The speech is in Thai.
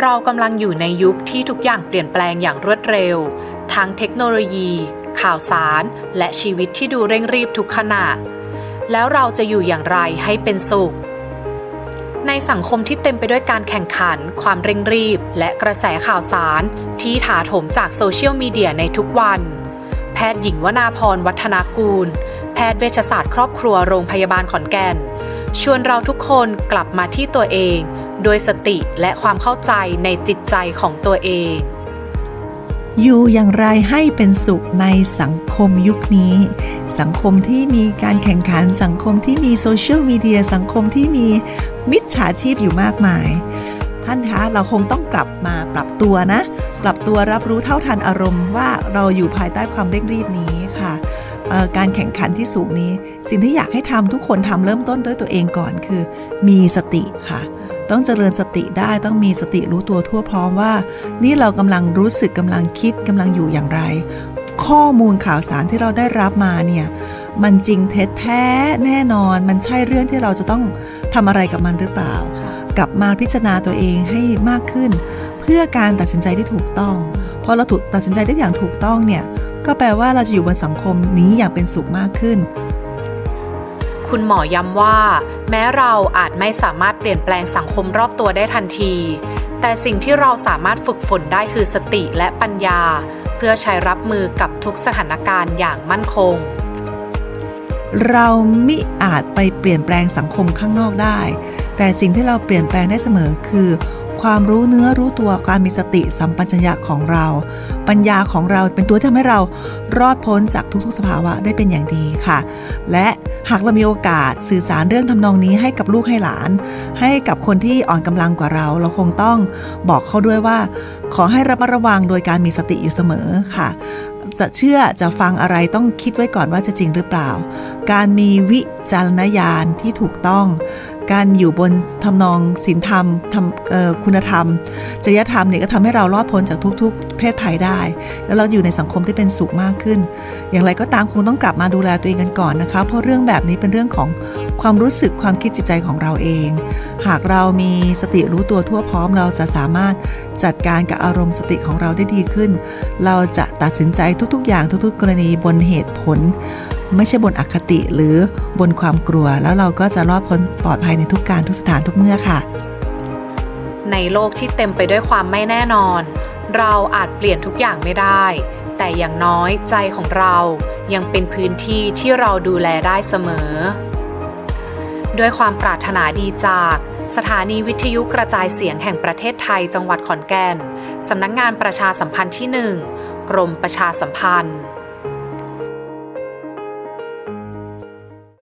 เรากำลังอยู่ในยุคที่ทุกอย่างเปลี่ยนแปลงอย่างรวดเร็ว ทั้งเทคโนโลยี ข่าวสาร และชีวิตที่ดูเร่งรีบทุกขณะ แล้วเราจะอยู่อย่างไรให้เป็นสุข ในสังคมที่เต็มไปด้วยการแข่งขัน ความเร่งรีบ และกระแสข่าวสารที่ถาโถมจากโซเชียลมีเดียในทุกวัน แพทย์หญิงวนาพรวัฒนากูล แพทย์เวชศาสตร์ครอบครัวโรงพยาบาลขอนแก่น ชวนเราทุกคนกลับมาที่ตัวเอง โดยสติและความเข้าใจในจิตใจของตัวเอง อยู่อย่างไรให้เป็นสุขในสังคมยุคนี้ สังคมที่มีการแข่งขันสังคมที่มีโซเชียลมีเดียสังคมที่มีมิจฉาชีพอยู่มากมาย ท่านคะเราคงต้องกลับมาปรับตัวนะ ปรับตัวรับรู้เท่าทันอารมณ์ว่าเราอยู่ภายใต้ความเร่งรีบนี้ค่ะการแข่งขันที่สูงนี้ สิ่งที่อยากให้ทำทุกคนทำเริ่มต้นด้วยตัวเองก่อนคือ มีสติค่ะ ต้องเจริญสติได้ต้องมีสติรู้ตัวทั่วพร้อมว่า นี่เรากำลังรู้สึกกำลังคิดกำลังอยู่อย่างไร ข้อมูลข่าวสารที่เราได้รับมาเนี่ยมันจริงเท็จแท้แน่นอนมันใช่เรื่องที่เราจะต้องทำอะไรกับมันหรือเปล่า กลับมาพิจารณาตัวเองให้มากขึ้น เพื่อการตัดสินใจที่ถูกต้องพอเราถูกตัดสินใจได้อย่างถูกต้องเนี่ยก็แปลว่าเราจะอยู่บนสังคมนี้อย่างเป็นสุขมากขึ้น คุณหมอย้ำว่า แม้เราอาจไม่สามารถเปลี่ยนแปลงสังคมรอบตัวได้ทันที แต่สิ่งที่เราสามารถฝึกฝนได้คือสติและปัญญา เพื่อใช้รับมือกับทุกสถานการณ์อย่างมั่นคง เรามิอาจไปเปลี่ยนแปลงสังคมข้างนอกได้ แต่สิ่งที่เราเปลี่ยนแปลงได้เสมอคือ ความรู้เนื้อรู้ตัวการมีสติสัมปชัญญะของเรา ปัญญาของเราเป็นตัวที่ทำให้เรารอดพ้นจากทุกๆ สภาวะได้เป็นอย่างดีค่ะ และหากเรามีโอกาสสื่อสารเรื่องทำนองนี้ให้กับลูกให้หลาน ให้กับคนที่อ่อนกำลังกว่าเรา เราคงต้องบอกเขาด้วยว่า ขอให้ระมัดระวังโดยการมีสติอยู่เสมอค่ะจะเชื่อจะฟังอะไรต้องคิดไว้ก่อนว่าจะจริงหรือเปล่า การมีวิจารณญาณที่ถูกต้อง การอยู่บนทำนองศีลธรรมทำคุณธรรม จริยธรรมเนี่ยก็ทำให้เรารอดพ้นจากทุก ๆ เพศภัยได้ แล้วเราอยู่ในสังคมที่เป็นสุขมากขึ้น อย่างไรก็ตามคงต้องกลับมาดูแลตัวเองกันก่อนนะคะ เพราะเรื่องแบบนี้เป็นเรื่องของความรู้สึกความคิดจิตใจของเราเอง หากเรามีสติรู้ตัวทั่วพร้อมเราจะสามารถจัดการกับอารมณ์สติของเราได้ดีขึ้น เราจะตัดสินใจทุกๆ อย่างทุก ๆ กรณีบนเหตุผล ไม่ใช่บนอคติหรือบนความกลัว แล้วเราก็จะรอดพ้นปลอดภัยในทุกการทุกสถานทุกเมื่อค่ะ ในโลกที่เต็มไปด้วยความไม่แน่นอน เราอาจเปลี่ยนทุกอย่างไม่ได้ แต่อย่างน้อยใจของเรายังเป็นพื้นที่ที่เราดูแลได้เสมอ ด้วยความปรารถนาดีจากสถานีวิทยุกระจายเสียงแห่งประเทศไทยจังหวัดขอนแก่น สำนักงงานประชาสัมพันธ์ที่ 1 กรมประชาสัมพันธ์